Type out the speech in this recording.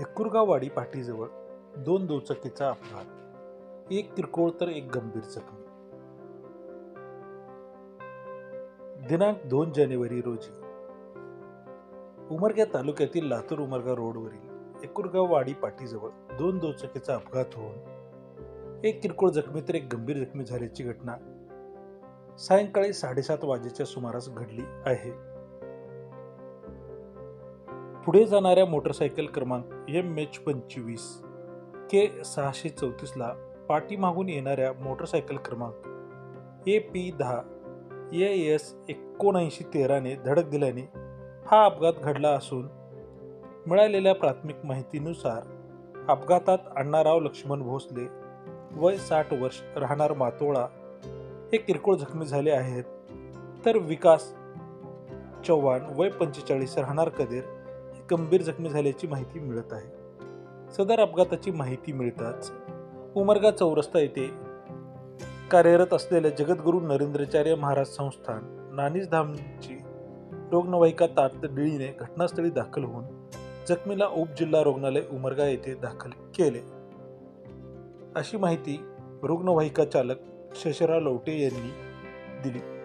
एकुरगाववाडी पाठीजवळ दोन दुचाकीचा अपघात. एक किरकोळ तर एक गंभीर जखमी. दिनांक दोन जानेवारी रोजी. उमरगा तालुक्यातील लातूर उमरगा रोडवरील एकुरगाव वाडी पाठीजवळ दोन दुचाकीचा अपघात होऊन एक किरकोळ जखमी तर एक गंभीर जखमी झाल्याची घटना सायंकाळी साडेसात वाजेच्या सुमारास घडली आहे. पुढे जाणाऱ्या मोटरसायकल क्रमांक एम एच पंचवीस के सहाशे चौतीसला पाठीमागून येणाऱ्या मोटरसायकल क्रमांक ए पी दहा ए एस एकोणऐंशी तेराने धडक दिल्याने हा अपघात घडला असून मिळालेल्या प्राथमिक माहितीनुसार अपघातात अण्णाराव लक्ष्मण भोसले वय साठ वर्ष राहणार मातोळा हे किरकोळ जखमी झाले आहेत. तर विकास चव्हाण वय पंचेचाळीस राहणार कदेर गंभीर जखमी झाल्याची माहिती मिळत आहे. सदर अपघाताची माहिती मिळताच उमरगा चौरस्ता येथे कार्यरत असलेल्या जगद्गुरू नरेंद्राचार्य महाराज संस्थान नानीसधामची रुग्णवाहिका तातडीने घटनास्थळी दाखल होऊन जखमीला उपजिल्हा रुग्णालय उमरगा येथे दाखल केले. अशी माहिती रुग्णवाहिका चालक शशरा लवटे यांनी दिली.